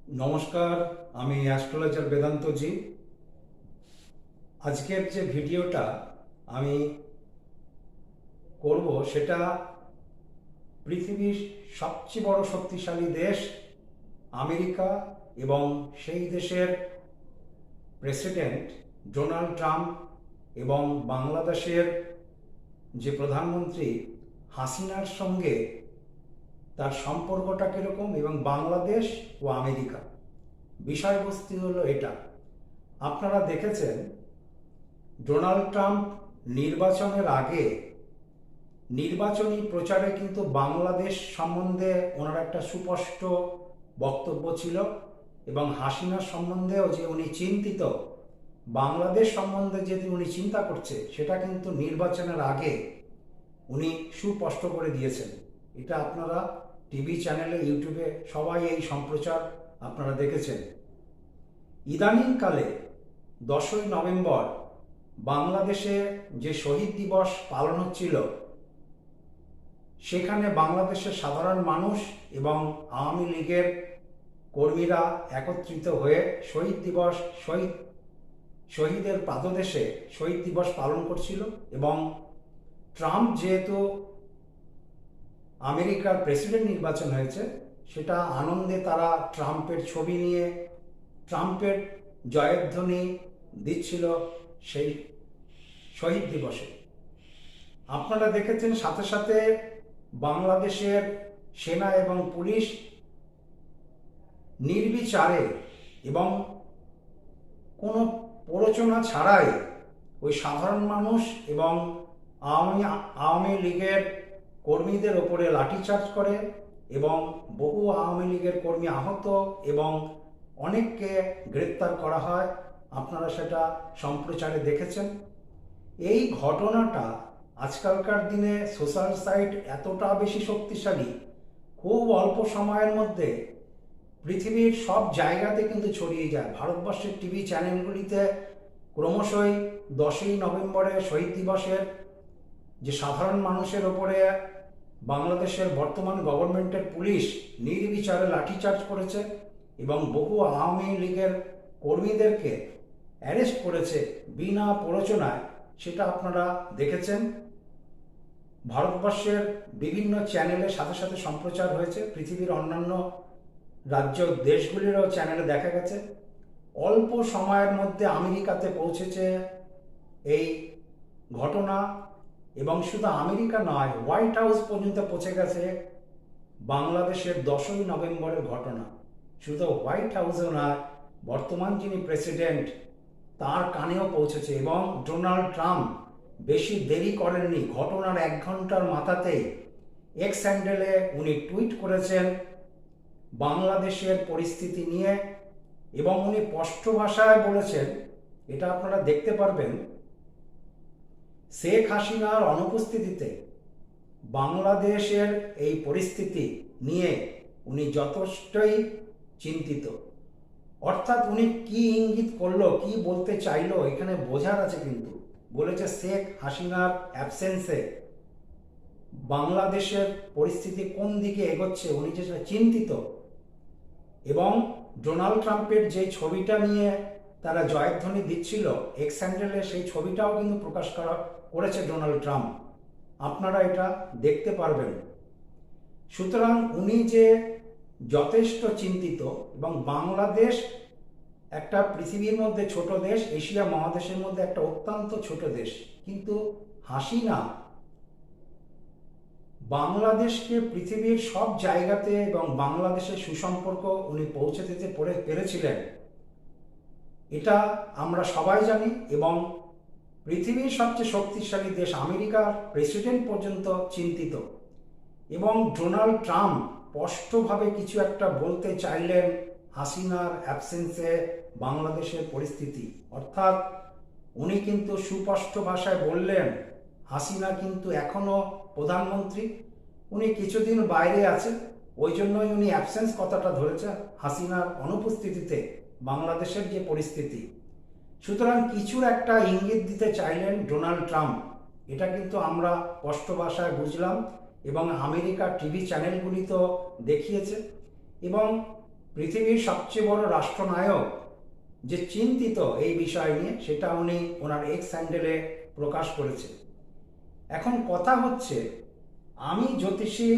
নমস্কার, আমি অ্যাস্ট্রোলজার বেদান্তজি আজকের যে ভিডিওটা আমি করব সেটা পৃথিবীর সবচেয়ে বড় শক্তিশালী দেশ আমেরিকা এবং সেই দেশের প্রেসিডেন্ট ডোনাল্ড ট্রাম্প এবং বাংলাদেশের যে প্রধানমন্ত্রী হাসিনার সঙ্গে তার সম্পর্কটা কীরকম এবং বাংলাদেশ ও আমেরিকা। বিষয়বস্তু হলো এটা। আপনারা দেখেছেন, ডোনাল্ড ট্রাম্প নির্বাচনের আগে নির্বাচনী প্রচারে কিন্তু বাংলাদেশ সম্বন্ধে ওনার একটা সুস্পষ্ট বক্তব্য ছিল এবং হাসিনার সম্বন্ধেও যে উনি চিন্তিত, বাংলাদেশ সম্বন্ধে যদি উনি চিন্তা করছে, সেটা কিন্তু নির্বাচনের আগে উনি সুস্পষ্ট করে দিয়েছেন। এটা আপনারা টিভি চ্যানেলে, ইউটিউবে সবাই এই সম্প্রচার আপনারা দেখেছেন। ইদানিংকালে দশই নভেম্বর বাংলাদেশে যে শহীদ দিবস পালন হচ্ছিল, সেখানে বাংলাদেশের সাধারণ মানুষ এবং আওয়ামী লীগের কর্মীরা একত্রিত হয়ে শহীদ দিবস, শহীদ, শহীদের পাদদেশে শহীদ দিবস পালন করছিল এবং ট্রাম্প যেহেতু আমেরিকার প্রেসিডেন্ট নির্বাচন হয়েছে, সেটা আনন্দে তারা ট্রাম্পের ছবি নিয়ে, ট্রাম্পের জয়ধ্বনি দিচ্ছিল সেই শহীদ দিবসে। আপনারা দেখেছেন সাথে সাথে বাংলাদেশের সেনা এবং পুলিশ নির্বিচারে এবং কোনো প্ররোচনা ছাড়াই ওই সাধারণ মানুষ এবং আওয়ামী আওয়ামী লীগের কর্মীদের ওপরে লাঠিচার্জ করে এবং বহু আওয়ামী লীগের কর্মী আহত এবং অনেককে গ্রেপ্তার করা হয়। আপনারা সেটা সম্প্রচারে দেখেছেন। এই ঘটনাটা আজকালকার দিনে সোশ্যাল সাইট এতটা বেশি শক্তিশালী, খুব অল্প সময়ের মধ্যে পৃথিবীর সব জায়গাতে কিন্তু ছড়িয়ে যায়। ভারতবর্ষের টিভি চ্যানেলগুলিতে ক্রমশই দশই নভেম্বরে শহীদ দিবসের যে সাধারণ মানুষের ওপরে বাংলাদেশের বর্তমান গভর্নমেন্টের পুলিশ নির্বিচারে লাঠিচার্জ করেছে এবং বহু আওয়ামী লীগের কর্মীদেরকে অ্যারেস্ট করেছে বিনা প্ররোচনায়, সেটা আপনারা দেখেছেন। ভারতবর্ষের বিভিন্ন চ্যানেলের সাথে সাথে সম্প্রচার হয়েছে, পৃথিবীর অন্যান্য রাজ্য দেশগুলিরও চ্যানেলে দেখা গেছে। অল্প সময়ের মধ্যে আমেরিকাতে পৌঁছেছে এই ঘটনা। এবং শুধু আমেরিকা নয়, হোয়াইট হাউস পর্যন্ত পৌঁছে গেছে বাংলাদেশের দশই নভেম্বরের ঘটনা। শুধু হোয়াইট হাউসেও নয়, বর্তমান যিনি প্রেসিডেন্ট, তার কানেও পৌঁছেছে এবং ডোনাল্ড ট্রাম্প বেশি দেরি করেননি, ঘটনার এক ঘণ্টার মাথাতেই এক্স হ্যান্ডেলে উনি টুইট করেছেন, বাংলাদেশের পরিস্থিতি নিয়ে এবং উনি স্পষ্ট ভাষায় বলেছেন, এটা আপনারা দেখতে পারবেন শেখ হাসিনার অনুপস্থিতিতে বাংলাদেশের এই পরিস্থিতি নিয়ে উনি যথেষ্টই চিন্তিত। অর্থাৎ উনি কি ইঙ্গিত করল, কি বলতে চাইলো, এখানে বোঝার আছে কিন্তু। বলেছে শেখ হাসিনার অ্যাবসেন্সে বাংলাদেশের পরিস্থিতি কোন দিকে এগোচ্ছে, উনি যে চিন্তিত। এবং ডোনাল্ড ট্রাম্পের যে ছবিটা নিয়ে তারা জয়ধ্বনি দিচ্ছিল এক্স হ্যান্ডেলে সেই ছবিটাও কিন্তু প্রকাশ করা করেছে ডোনাল্ড ট্রাম্প। আপনারা এটা দেখতে পারবেন। সুতরাং উনি যে যথেষ্ট চিন্তিত এবং বাংলাদেশ একটা পৃথিবীর মধ্যে ছোট দেশ, এশিয়া মহাদেশের মধ্যে একটা অত্যন্ত ছোট দেশ, কিন্তু হাসিনা বাংলাদেশকে পৃথিবীর সব জায়গাতে এবং বাংলাদেশের সুসম্পর্ক উনি পৌঁছে দিতে পেরেছিলেন এটা আমরা সবাই জানি এবং পৃথিবীর সবচেয়ে শক্তিশালী দেশ আমেরিকার প্রেসিডেন্ট পর্যন্ত চিন্তিত। এবং ডোনাল্ড ট্রাম্প স্পষ্টভাবে কিছু একটা বলতে চাইলেন হাসিনার অ্যাবসেন্সে বাংলাদেশের পরিস্থিতি। অর্থাৎ উনি কিন্তু সুস্পষ্ট ভাষায় বললেন, হাসিনা কিন্তু এখনও প্রধানমন্ত্রী, উনি কিছুদিন বাইরে আছেন, ওই জন্যই উনি অ্যাবসেন্স কথাটা ধরেছেন হাসিনার অনুপস্থিতিতে। বাংলাদেশের যে পরিস্থিতি, সুতরাং কিছুর একটা ইঙ্গিত দিতে চাইলেন ডোনাল্ড ট্রাম্প। এটা কিন্তু আমরা স্পষ্ট ভাষায় বুঝলাম এবং আমেরিকার টিভি চ্যানেলগুলি তো দেখিয়েছে। এবং পৃথিবীর সবচেয়ে বড় রাষ্ট্রনায়ক যে চিন্তিত এই বিষয় নিয়ে, সেটা উনি ওনার এক্স হ্যান্ডেলে প্রকাশ করেছে এখন কথা হচ্ছে, আমি জ্যোতিষী,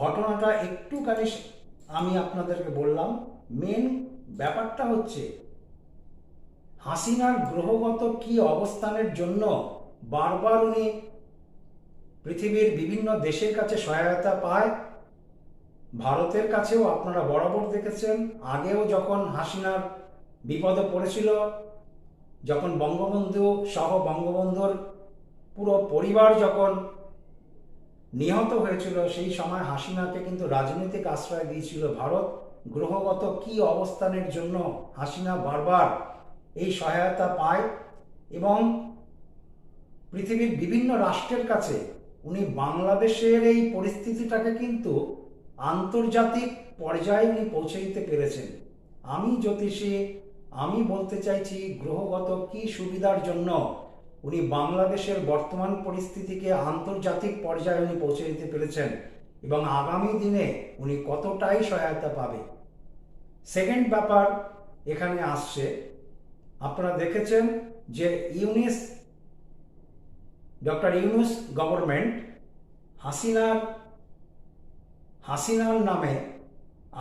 ঘটনাটা একটুখানি আমি আপনাদেরকে বললাম মেন ব্যাপারটা হচ্ছে, হাসিনার গ্রহগত কি অবস্থানের জন্য বারবার উনি পৃথিবীর বিভিন্ন দেশের কাছে সহায়তা পায়? ভারতের কাছেও আপনারা বরাবর দেখেছেন, আগেও যখন হাসিনার বিপদে পড়েছিল, যখন বঙ্গবন্ধু সহ বঙ্গবন্ধুর পুরো পরিবার যখন নিহত হয়েছিল, সেই সময় হাসিনাকে কিন্তু রাজনৈতিক আশ্রয় দিয়েছিল ভারত। গ্রহগত কি অবস্থানের জন্য হাসিনা বারবার এই সহায়তা পায় এবং পৃথিবীর বিভিন্ন রাষ্ট্রের কাছে উনি বাংলাদেশের এই পরিস্থিতিটাকে কিন্তু আন্তর্জাতিক পর্যায়ে উনি পৌঁছে দিতে পেরেছেন। আমি জ্যোতিষী, আমি বলতে চাইছি গ্রহগত কি সুবিধার জন্য উনি বাংলাদেশের বর্তমান পরিস্থিতিকে আন্তর্জাতিক পর্যায়ে উনি পৌঁছে দিতে পেরেছেন। এবং আগামী দিনে উনি কতটাই সহায়তা পাবে। সেকেন্ড ব্যাপার এখানে আসছে, আপনারা দেখেছেন যে ইউনিস, ডক্টর ইউনুস গভর্নমেন্ট হাসিনার হাসিনার নামে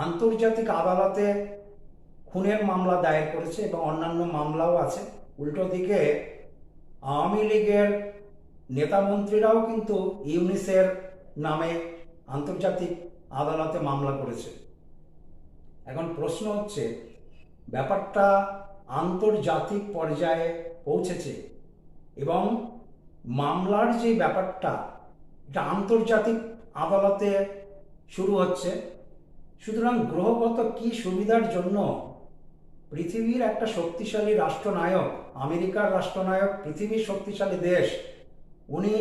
আন্তর্জাতিক আদালতে খুনের মামলা দায়ের করেছে এবং অন্যান্য মামলাও আছে। উল্টো দিকে আওয়ামী লীগের নেতা মন্ত্রীরাও কিন্তু ইউনিসের নামে আন্তর্জাতিক আদালতে মামলা করেছে। এখন প্রশ্ন হচ্ছে, ব্যাপারটা আন্তর্জাতিক পর্যায়ে পৌঁছেছে এবং মামলার যে ব্যাপারটা, এটা আন্তর্জাতিক আদালতে শুরু হচ্ছে। সুতরাং গ্রহগত কি সুবিধার জন্য পৃথিবীর একটা শক্তিশালী রাষ্ট্রনায়ক, আমেরিকার রাষ্ট্রনায়ক, পৃথিবীর শক্তিশালী দেশ, উনি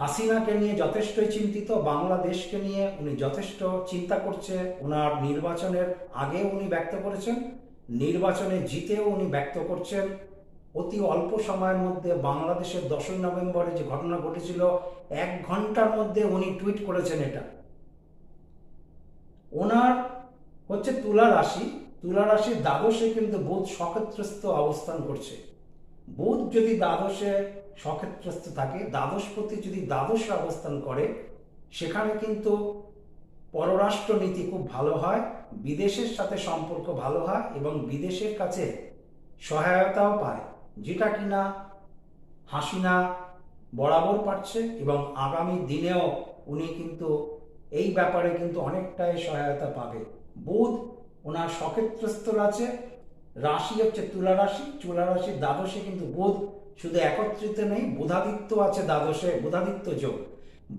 হাসিনাকে নিয়ে যথেষ্টই চিন্তিত বাংলাদেশকে নিয়ে উনি যথেষ্ট চিন্তা করছে। ওনার নির্বাচনের আগে উনি ব্যক্ত করেছেন, নির্বাচনে জিতেও উনি ব্যক্ত করছেন। অতি অল্প সময়ের মধ্যে বাংলাদেশের দশই নভেম্বরে যে ঘটনা ঘটেছিল, এক ঘণ্টার মধ্যে উনি টুইট করেছেন এটা। ওনার হচ্ছে তুলা রাশি, তুলা রাশির দ্বাদশে কিন্তু বুধ সক্ষেত্রস্থ অবস্থান করছে। বুধ যদি দ্বাদশে সক্ষেত্রস্থ থাকে। দ্বাদশপতি যদি দ্বাদশে অবস্থান করে, সেখানে কিন্তু পররাষ্ট্র নীতি খুব ভালো হয়, বিদেশের সাথে সম্পর্ক ভালো হয় এবং বিদেশের কাছে সহায়তাও পায়, যেটা কিনা হাসিনা বরাবর পাচ্ছে এবং আগামী দিনেও উনি কিন্তু এই ব্যাপারে কিন্তু অনেকটাই সহায়তা পাবে। বুধ ওনার সক্ষেত্রস্থ আছে, রাশি হচ্ছে তুলা রাশি, তুলা রাশির দ্বাদশে কিন্তু বুধ শুধু একত্রিত নেই, বুধাদিত্য আছে দ্বাদশে, বুধাদিত্য যোগ।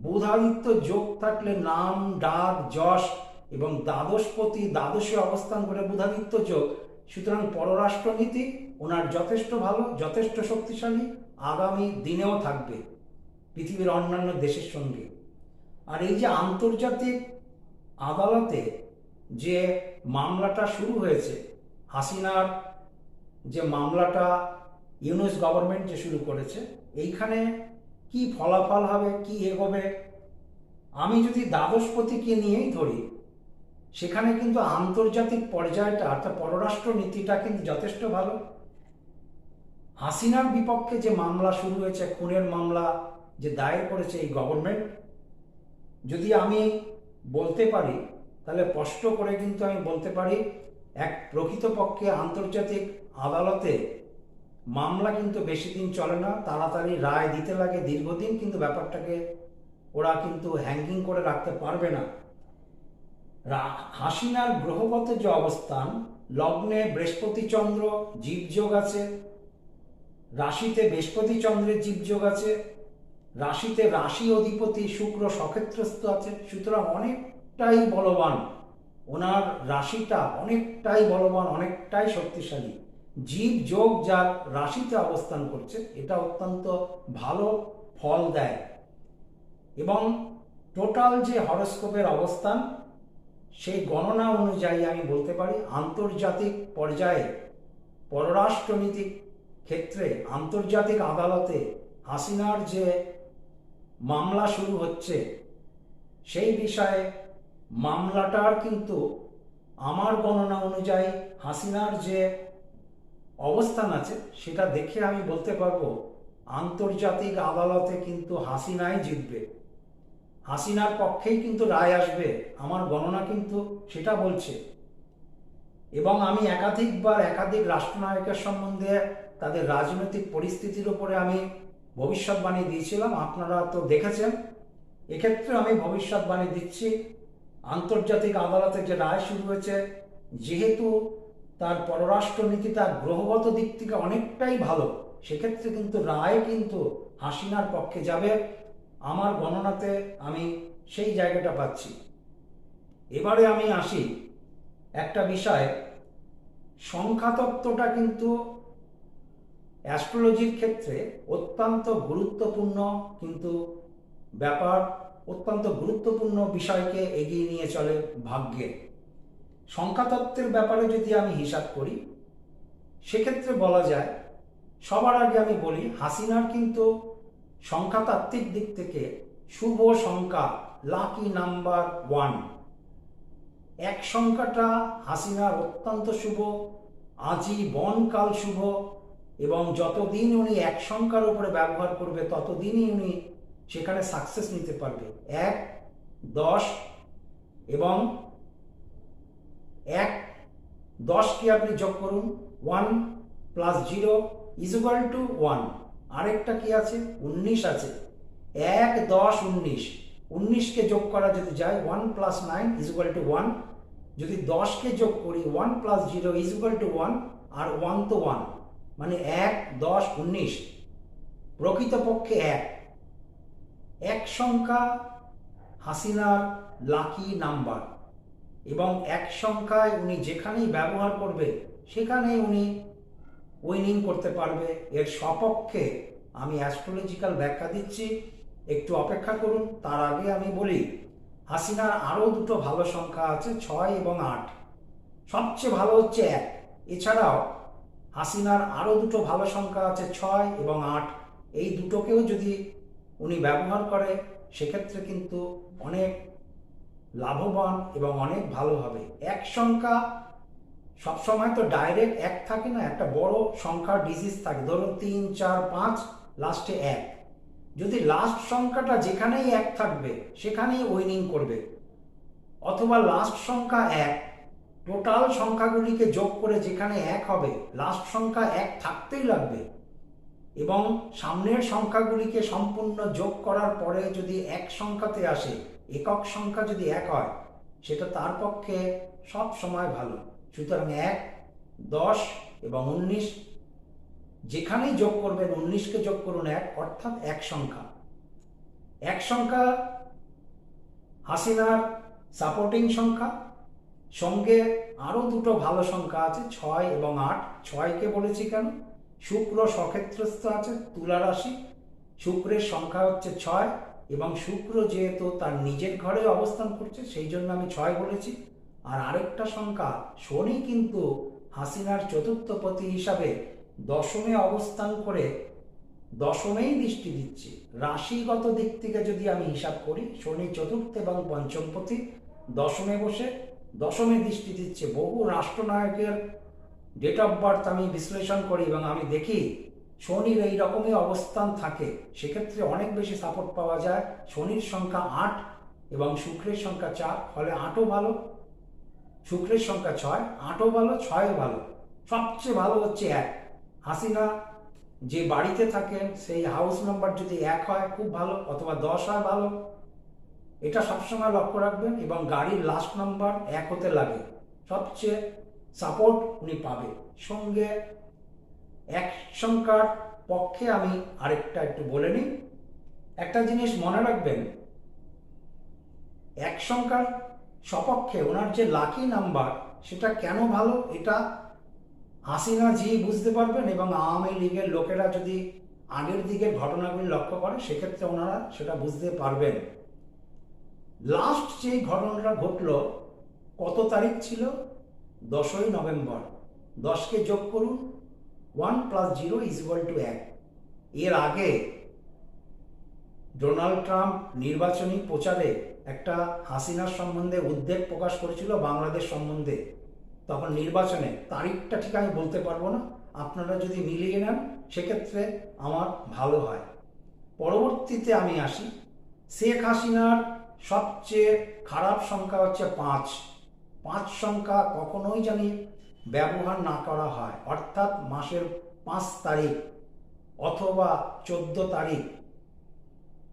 বুধাদিত্য যোগ থাকলে নাম, ডাক, যশ এবং দ্বাদশপতি দ্বাদশে অবস্থান করে বুধাদিত্য যোগ। সুতরাং পররাষ্ট্রনীতি ওনার যথেষ্ট ভালো, যথেষ্ট শক্তিশালী, আগামী দিনেও থাকবে পৃথিবীর অন্যান্য দেশের সঙ্গে। আর এই যে আন্তর্জাতিক আদালতে যে মামলাটা শুরু হয়েছে, হাসিনার যে মামলাটা ইউনুস গভর্নমেন্ট যে শুরু করেছে, এইখানে কি ফলাফল হবে, কি এগোবে? আমি যদি দ্বাদশপতিকে নিয়েই ধরি, সেখানে কিন্তু আন্তর্জাতিক পর্যায়টা অর্থাৎ পররাষ্ট্র নীতিটা কিন্তু যথেষ্ট ভালো। হাসিনার বিপক্ষে যে মামলা শুরু হয়েছে, খুনের মামলা যে দায়ের করেছে এই গভর্নমেন্ট যদি আমি বলতে পারি, তাহলে স্পষ্ট করে কিন্তু আমি বলতে পারি, এক প্রকৃতপক্ষে আন্তর্জাতিক আদালতে মামলা কিন্তু বেশি দিন চলে না, তাড়াতাড়ি রায় দিতে লাগে দীর্ঘদিন, কিন্তু ব্যাপারটাকে ওরা কিন্তু হ্যাঙ্গিং করে রাখতে পারবে না। হাসিনার গ্রহগত যে অবস্থান, লগ্নে বৃহস্পতি চন্দ্র জীবযোগ আছে, রাশিতে বৃহস্পতি চন্দ্রের জীবযোগ আছে, রাশিতে রাশি অধিপতি শুক্র সক্ষেত্রস্থ আছে, সুতরাং অনেকটাই বলবান। ওনার রাশিটা অনেকটাই বলবান, অনেকটাই শক্তিশালী। জীব যোগ যার রাশিতে অবস্থান করছে, এটা অত্যন্ত ভালো ফল দেয়। এবং টোটাল যে হরস্কোপের অবস্থান, সেই গণনা অনুযায়ী আমি বলতে পারি, আন্তর্জাতিক পর্যায়ে পররাষ্ট্রনীতিক ক্ষেত্রে আন্তর্জাতিক আদালতে হাসিনার যে মামলা শুরু হচ্ছে, সেই বিষয়ে মামলাটার কিন্তু আমার গণনা অনুযায়ী হাসিনার যে অবস্থান আছে, সেটা দেখে আমি বলতে পারব, আন্তর্জাতিক আদালতে কিন্তু হাসিনাই জিতবে। হাসিনার পক্ষেই কিন্তু রায় আসবে, আমার গণনা কিন্তু সেটা বলছে। এবং আমি একাধিকবার একাধিক রাষ্ট্রনায়কের সম্বন্ধে তাদের রাজনৈতিক পরিস্থিতির উপরে আমি ভবিষ্যৎবাণী দিয়েছিলাম, আপনারা তো দেখেছেন। এক্ষেত্রে আমি ভবিষ্যৎবাণী দিচ্ছি, আন্তর্জাতিক আদালতে যে রায় শুরু হয়েছে, যেহেতু তার পররাষ্ট্রনীতি, তার গ্রহগত দিক থেকে অনেকটাই ভালো। সেক্ষেত্রে কিন্তু রায় কিন্তু হাসিনার পক্ষে যাবে। আমার গণনাতে আমি সেই জায়গাটা পাচ্ছি। এবারে আমি আসি একটা বিষয়। সংখ্যাতত্ত্বটা কিন্তু অ্যাস্ট্রোলজির ক্ষেত্রে অত্যন্ত গুরুত্বপূর্ণ কিন্তু ব্যাপার অত্যন্ত গুরুত্বপূর্ণ বিষয়কে এগিয়ে নিয়ে চলে ভাগ্যে। সংখ্যাতত্ত্বের ব্যাপারে যদি আমি হিসাব করি, সেক্ষেত্রে বলা যায়, সবার আগে আমি বলি, হাসিনার কিন্তু সংখ্যাতাত্ত্বিক দিক থেকে শুভ সংখ্যা লাকি নাম্বার ওয়ান এক সংখ্যাটা হাসিনার অত্যন্ত শুভ আজীবনকাল শুভ, এবং যতদিন উনি এক সংখ্যার উপরে ব্যবহার করবে, ততদিনই উনি সেখানে সাকসেস নিতে পারবে। এক, দশ, এবং এক, দশকে আপনি যোগ করুন one plus zero is equal to one আরেকটা কি আছে? উনিশ আছে। এক, দশ, উনিশ। উনিশকে যোগ করা যদি যায় one plus nine is equal to one যদি দশকে যোগ করি one plus zero is equal to one R one তো ওয়ান মানে এক, দশ, উনিশ। প্রকৃতপক্ষে এক। এক সংখ্যা হাসিনার লাকি নাম্বার এবং এক সংখ্যায় উনি যেখানেই ব্যবহার করবে, সেখানেই উনি উইনিং করতে পারবে। এর সপক্ষে আমি অ্যাস্ট্রোলজিক্যাল ব্যাখ্যা দিচ্ছি। একটু অপেক্ষা করুন, তার আগে আমি বলি, হাসিনার আরও দুটো ভালো সংখ্যা আছে, ছয় এবং আট। সবচেয়ে ভালো হচ্ছে এক। এছাড়াও হাসিনার আরও দুটো ভালো সংখ্যা আছে, ছয় এবং আট। এই দুটোকেও যদি উনি ব্যবহার করে, সেক্ষেত্রে কিন্তু অনেক লাভবান এবং অনেক ভালো হবে। এক সংখ্যা সবসময় তো ডাইরেক্ট এক থাকে না, একটা বড় সংখ্যার ডিজিজ থাকে। ধরুন তিন, চার, পাঁচ লাস্টে এক। যদি লাস্ট সংখ্যাটা যেখানেই এক থাকবে, সেখানেই উইনিং করবে। অথবা লাস্ট সংখ্যা এক টোটাল সংখ্যাগুলিকে যোগ করে যেখানে এক হবে লাস্ট সংখ্যা এক থাকতেই লাগবে। এবং সামনের সংখ্যাগুলিকে সম্পূর্ণ যোগ করার পরে যদি এক সংখ্যাতে আসে একক সংখ্যা যদি এক হয় সেটা তার পক্ষে সব সময় ভালো। সুতরাং এক, দশ এবং উনিশ, যেখানেই যোগ করবেন, উনিশকে যোগ করুন এক, অর্থাৎ এক সংখ্যা। এক সংখ্যা হাসিনার সাপোর্টিং সংখ্যা, সঙ্গে আরও দুটো ভালো সংখ্যা আছে, ছয় এবং আট। ছয়কে বলেছি কেন? শুক্র সক্ষেত্রস্থ আছে, তুলা রাশি। শুক্রের সংখ্যা হচ্ছে ছয় এবং শুক্র যেহেতু তার নিজের ঘরে অবস্থান করছে, সেই জন্য আমি ছয় বলেছি। আর আরেকটা সংখ্যা শনি কিন্তু হাসিনার চতুর্থ পতি হিসাবে দশমে অবস্থান করে দশমেই দৃষ্টি দিচ্ছে। রাশিগত দিক থেকে যদি আমি হিসাব করি, শনি চতুর্থ এবং পঞ্চমপতি দশমে বসে দশমে দৃষ্টি দিচ্ছে। বহু রাষ্ট্রনায়কের ডেট অফ বার্থ আমি বিশ্লেষণ করি এবং আমি দেখি শনির এই রকমই অবস্থান থাকে। সেক্ষেত্রে অনেক বেশি সাপোর্ট পাওয়া যায়। শনির সংখ্যা আট এবং শুক্রের সংখ্যা চার, ফলে আটও ভালো। শুক্রের সংখ্যা ছয়, আটও ভালো, ছয়ও ভালো। সবচেয়ে ভালো হচ্ছে এক। হাসিনা যে বাড়িতে থাকেন, সেই হাউস নাম্বার যদি এক হয়, খুব ভালো, অথবা দশ হয়, ভালো। এটা সবসময় লক্ষ্য রাখবেন এবং গাড়ির লাস্ট নাম্বার এক হতে লাগে। সবচেয়ে সাপোর্ট উনি পাবে। সঙ্গে এক সংখ্যার পক্ষে আমি আরেকটা একটু বলে নিই। একটা জিনিস মনে রাখবেন, এক সংখ্যার সপক্ষে ওনার যে লাকি নাম্বার সেটা কেন ভালো? এটা হাসিনা জি বুঝতে পারবেন এবং আওয়ামী লীগের লোকেরা যদি আগের দিকের ঘটনাগুলি লক্ষ্য করে, সেক্ষেত্রে ওনারা সেটা বুঝতে পারবেন। লাস্ট যে ঘটনাটা ঘটল, কত তারিখ ছিল? দশই নভেম্বর। দশকে যোগ করুন one plus zero is equal to এক। এর আগে ডোনাল্ড ট্রাম্প নির্বাচনী প্রচারে একটা হাসিনার সম্বন্ধে উদ্বেগ প্রকাশ করেছিল বাংলাদেশ সম্বন্ধে। তখন নির্বাচনে তারিখটা ঠিক আমি বলতে পারব না। আপনারা যদি মিলিয়ে নেন, সেক্ষেত্রে আমার ভালো হয়। পরবর্তীতে আমি আসি। শেখ হাসিনার সবচেয়ে খারাপ সংখ্যা হচ্ছে পাঁচ। পাঁচ সংখ্যা কখনোই জানি ব্যবহার না করা হয়। অর্থাৎ মাসের পাঁচ তারিখ অথবা চোদ্দ তারিখ।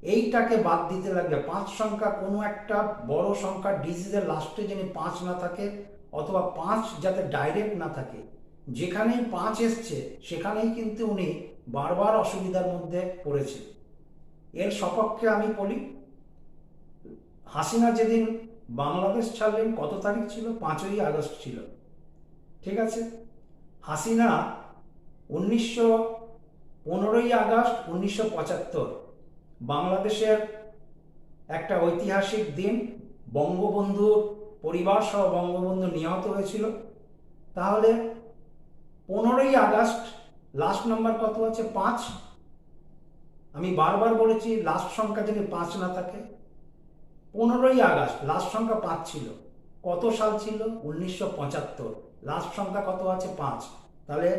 এইটাকে বাদ দিতে লাগবে। পাঁচ সংখ্যা কোনো একটা বড় সংখ্যা ডিজিজের লাস্টে যিনি পাঁচ না থাকে অথবা পাঁচ যাতে ডাইরেক্ট না থাকে। যেখানেই পাঁচ এসছে, সেখানেই কিন্তু উনি বারবার অসুবিধার মধ্যে পড়েছে। এর সপক্ষে আমি বলি, হাসিনা যেদিন বাংলাদেশ ছাড়লেন, কত তারিখ ছিল? পাঁচই আগস্ট ছিল। ঠিক আছে? হাসিনা উনিশশো পনেরোই আগস্ট উনিশশো পঁচাত্তর, বাংলাদেশের একটা ঐতিহাসিক দিন বঙ্গবন্ধুর পরিবার সহ বঙ্গবন্ধু নিহত হয়েছিল। তাহলে পনেরোই আগস্ট লাস্ট নাম্বার কত আছে? পাঁচ? আমি বারবার বলেছি লাস্ট সংখ্যা যদি পাঁচ না থাকে। পনেরোই আগস্ট লাস্ট সংখ্যা পাঁচ ছিল। কত সাল ছিল? উনিশশো পঁচাত্তর। লাস্ট সংখ্যা কত আছে? পাঁচ। তাহলে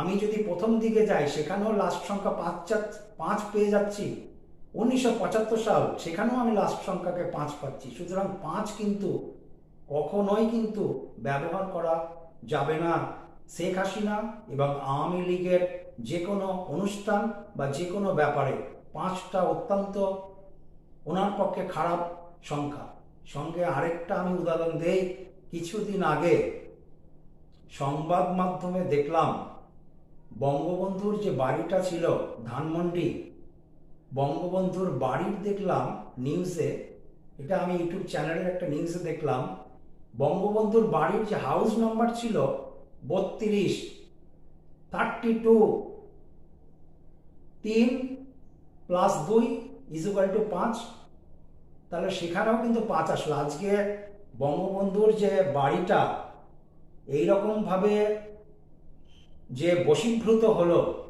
আমি যদি প্রথম দিকে যাই, সেখানেও লাস্ট সংখ্যা পাঁচ পাঁচ পেয়ে যাচ্ছি। উনিশশো পঁচাত্তর সাল, সেখানেও আমি লাস্ট সংখ্যাকে পাঁচ পাচ্ছি। সুতরাং পাঁচ কিন্তু কখনোই কিন্তু ব্যবহার করা যাবে না। শেখ হাসিনা এবং আওয়ামী লীগের যে কোনো অনুষ্ঠান বা যে কোনো ব্যাপারে পাঁচটা অত্যন্ত ওনার পক্ষে খারাপ সংখ্যা। সঙ্গে আরেকটা আমি উদাহরণ দেই, কিছুদিন আগে সংবাদ মাধ্যমে দেখলাম বঙ্গবন্ধুর যে বাড়িটা ছিল ধানমন্ডি, বঙ্গবন্ধুর বাড়ির দেখলাম নিউজে এটা আমি ইউটিউব চ্যানেলের একটা নিউজে দেখলাম, বঙ্গবন্ধুর বাড়ির যে হাউস নাম্বার ছিল বত্রিশ থার্টি টু তিন প্লাস দুই ইজুকাল টু পাঁচ, তাহলে সেখানেও কিন্তু পাঁচ আসলো। আজকে বঙ্গবন্ধুর যে বাড়িটা এইরকমভাবে যে বশীভূত হলো,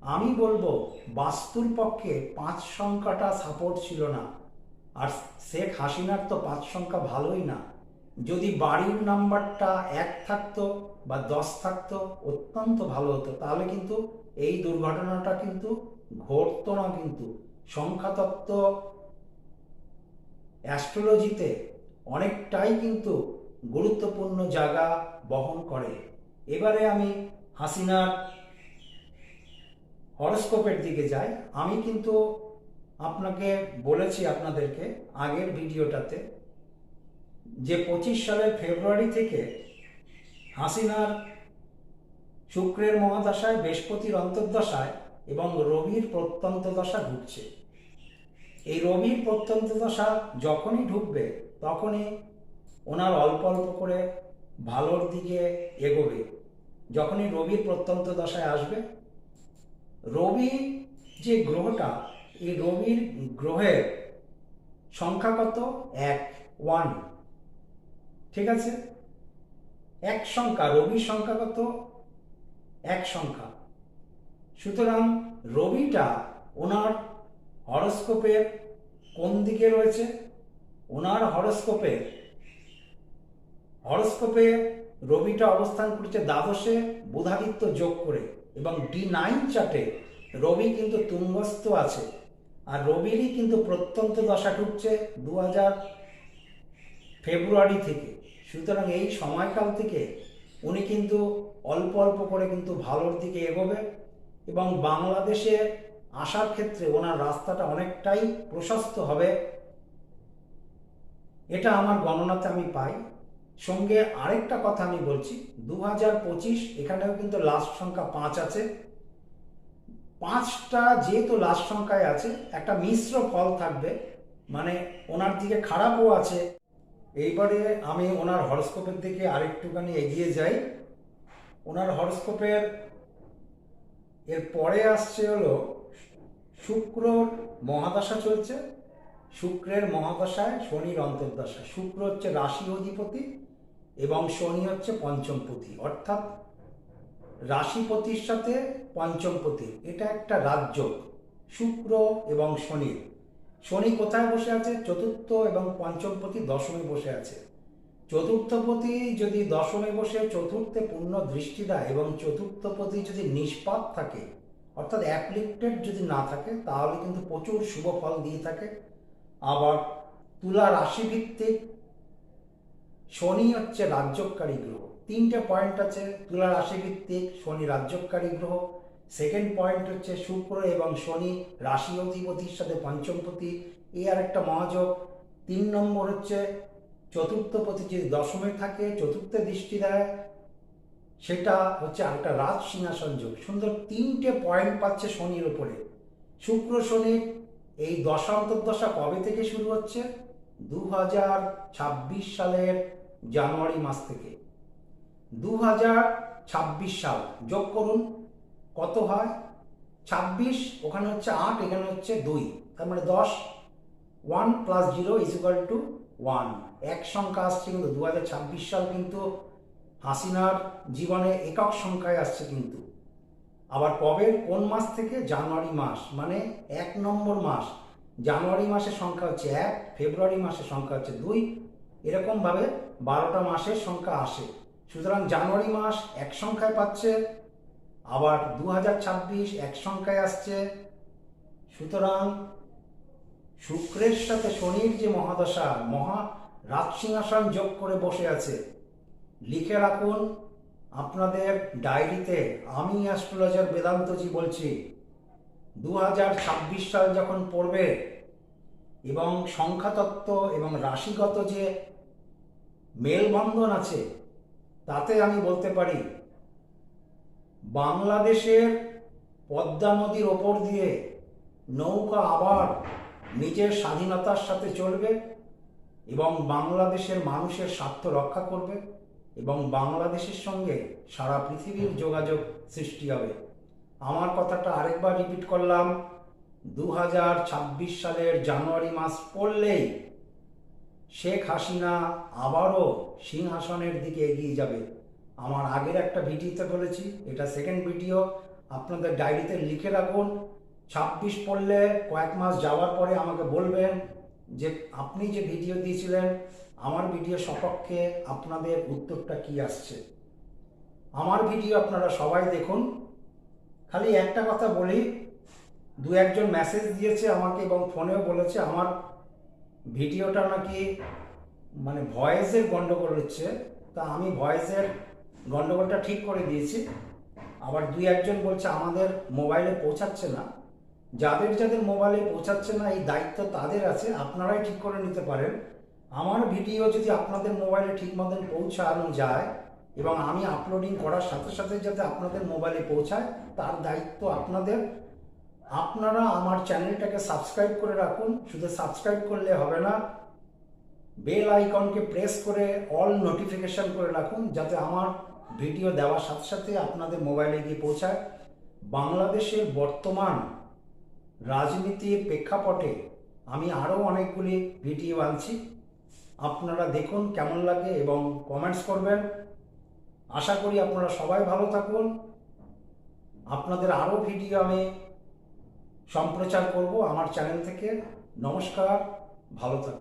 আমি বলব বাস্তুর পক্ষে পাঁচ সংখ্যাটা সাপোর্ট ছিল না। আর শেখ হাসিনার তো পাঁচ সংখ্যা ভালোই না। যদি বাড়ির নাম্বারটা এক থাকতো বা দশ থাকতো, অত্যন্ত ভালো হতো। তাহলে কিন্তু এই দুর্ঘটনাটা কিন্তু ঘটতো না কিন্তু। সংখ্যাতত্ত্ব অ্যাস্ট্রোলজিতে অনেকটাই কিন্তু গুরুত্বপূর্ণ জায়গা বহন করে। এবারে আমি হাসিনার হরস্কোপের দিকে যাই। আমি কিন্তু আপনাকে বলেছি আপনাদেরকে আগের ভিডিওটাতে যে পঁচিশ সালের ফেব্রুয়ারি থেকে হাসিনার শুক্রের মহাদশায়, বৃহস্পতির অন্তর্দশায় এবং রবির প্রত্যন্ত দশা ঢুকছে এই রবির প্রত্যন্ত দশা যখনই ঢুকবে, তখনই ওনার অল্প অল্প করে ভালোর দিকে এগোবে। যখনই রবির প্রত্যন্ত দশায় আসবে, রবি যে গ্রহটা, এই রবির গ্রহের সংখ্যা কত? এক, ওয়ান। ঠিক আছে? এক সংখ্যা, রবির সংখ্যা কত? এক সংখ্যা। সুতরাং রবিটা ওনার হরস্কোপের কোন দিকে রয়েছে? ওনার হরস্কোপের হরস্কোপে রবিটা অবস্থান করছে দ্বাদশে বুধাদিত্য যোগ করে এবং ডি নাইন চার্টে রবি কিন্তু তুঙ্গস্থ আছে। আর রবিরই কিন্তু প্রত্যন্ত দশা ঢুকছে দু হাজার ফেব্রুয়ারি থেকে। সুতরাং এই সময়কাল থেকে উনি কিন্তু অল্প অল্প করে কিন্তু ভালোর দিকে এগোবে এবং বাংলাদেশে আসার ক্ষেত্রে ওনার রাস্তাটা অনেকটাই প্রশস্ত হবে। এটা আমার গণনাতে আমি পাই। সঙ্গে আরেকটা কথা আমি বলছি দু হাজার পঁচিশ এখানেও কিন্তু লাস্ট সংখ্যা পাঁচ আছে। পাঁচটা যেহেতু লাস্ট সংখ্যায় আছে, একটা মিশ্র ফল থাকবে মানে ওনার দিকে খারাপও আছে। এইবারে আমি ওনার হরস্কোপের দিকে আরেকটুখানি এগিয়ে যাই। ওনার হরস্কোপের এর পরে আসছে হলো শুক্রর মহাদশা চলছে। শুক্রের মহাদশায় শনির অন্তর্দশা। শুক্র হচ্ছে রাশি অধিপতি এবং শনি হচ্ছে পঞ্চমপতি অর্থাৎ রাশিপতির সাথে পঞ্চমপতি এটা একটা রাজ্য, শুক্র এবং শনির। শনি কোথায় বসে আছে? চতুর্থ এবং পঞ্চমপতি দশমে বসে আছে। চতুর্থপতি যদি দশমে বসে চতুর্থে পূর্ণ দৃষ্টি দেয় এবং চতুর্থপতি যদি নিষ্পাত থাকে, অর্থাৎ অ্যাপ্লিক্টেড যদি না থাকে, তাহলে কিন্তু প্রচুর শুভ ফল দিয়ে থাকে। আবার তুলা রাশি ভিত্তিক শনি হচ্ছে রাজ্যকারী গ্রহ। তিনটে পয়েন্ট আছে, তুলা রাশি ভিত্তিক শনি রাজ্যকারী গ্রহ। সেকেন্ড পয়েন্ট হচ্ছে শুক্র এবং শনি রাশি অধিপতির সাথে পঞ্চমপতি। এই আর একটা মহাযোগ। তিন নম্বর হচ্ছে চতুর্থপতি যদি দশমে থাকে, চতুর্থ দৃষ্টি দেয়, সেটা হচ্ছে আরেকটা রাজ সিংহাসন যোগ। সুন্দর, তিনটে পয়েন্ট পাচ্ছে শনির উপরে। শুক্র শনির এই দশান্তর্দশা কবে থেকে শুরু হচ্ছে? দু হাজার ছাব্বিশ সালের জানুয়ারি মাস থেকে। দু হাজার ছাব্বিশ সাল। যোগ করুন, কত হয়? ছাব্বিশ, ওখানে হচ্ছে আট, এখানে হচ্ছে দুই। তার মানে দশ, one plus zero is equal to one. এক সংখ্যা আসছে কিন্তু দু হাজার ছাব্বিশ সাল কিন্তু হাসিনার জীবনে একক সংখ্যায় আসছে কিন্তু। আবার কবে কোন মাস থেকে? জানুয়ারি মাস মানে এক নম্বর মাস। জানুয়ারি মাসের সংখ্যা হচ্ছে এক, ফেব্রুয়ারি মাসের সংখ্যা হচ্ছে দুই এরকমভাবে বারোটা মাসের সংখ্যা আসে। সুতরাং জানুয়ারি মাস এক সংখ্যায় পাচ্ছে, আবার দু এক সংখ্যায় আসছে। সুতরাং শুক্রের সাথে শনির যে মহাদশা, মহা রাজসিংহাসন যোগ করে বসে আছে, লিখে রাখুন, আপনাদের ডায়েরিতে আমি অ্যাস্ট্রোলজার বেদান্তজি বলছি দু হাজার ছাব্বিশ সাল যখন পড়বে এবং সংখ্যাতত্ত্ব এবং রাশিগত যে মেলবন্ধন আছে। তাতে আমি বলতে পারি, বাংলাদেশের পদ্মা নদীর ওপর দিয়ে নৌকা আবার নিজের স্বাধীনতার সাথে চলবে এবং বাংলাদেশের মানুষের স্বার্থ রক্ষা করবে এবং বাংলাদেশের সঙ্গে সারা পৃথিবীর যোগাযোগ সৃষ্টি হবে। আমার কথাটা আরেকবার রিপিট করলাম দু হাজার ছাব্বিশ সালের জানুয়ারি মাস পড়লেই শেখ হাসিনা আবারও সিংহাসনের দিকে এগিয়ে যাবে। আমার আগের একটা ভিডিওতে বলেছি, এটা সেকেন্ড ভিডিও আপনাদের ডায়েরিতে লিখে রাখুন, ছাব্বিশ পড়লে কয়েক মাস যাওয়ার পরে আমাকে বলবেন যে, আপনি যে ভিডিও দিয়েছিলেন, আমার ভিডিও সপক্ষে আপনাদের উত্তরটা কি আসছে? আমার ভিডিও আপনারা সবাই দেখুন। খালি একটা কথা বলি, দু একজন মেসেজ দিয়েছে আমাকে এবং ফোনেও বলেছে, আমার ভিডিওটা নাকি মানে ভয়েসের গন্ডগোল হচ্ছে, তা আমি ভয়েসের গন্ডগোলটা ঠিক করে দিয়েছি। আবার দুই একজন বলছে আমাদের মোবাইলে পৌঁছাচ্ছে না। যাদের যাদের মোবাইলে পৌঁছাচ্ছে না, এই দায়িত্ব তাদের আছে, আপনারাই ঠিক করে নিতে পারেন। আমার ভিডিও যদি আপনাদের মোবাইলে ঠিক মতন পৌঁছানো যায় এবং আমি আপলোডিং করার সাথে সাথে যাতে আপনাদের মোবাইলে পৌঁছায়, তার দায়িত্ব আপনাদের। আপনারা আমার চ্যানেলটাকে সাবস্ক্রাইব করে রাখুন। শুধু সাবস্ক্রাইব করলে হবে না, বেল আইকনকে প্রেস করে অল নোটিফিকেশন করে রাখুন, যাতে আমার ভিডিও দেওয়ার সাথে সাথে আপনাদের মোবাইলে গিয়ে পৌঁছায়। বাংলাদেশের বর্তমান রাজনীতির প্রেক্ষাপটে আমি আরও অনেকগুলি ভিডিও আনছি। আপনারা দেখুন কেমন লাগে এবং কমেন্টস করবেন। আশা করি আপনারা সবাই ভালো থাকুন। আপনাদের আরও ভিডিও আমি সম্প্রচার করব আমার চ্যানেল থেকে। নমস্কার ভালো থাকুন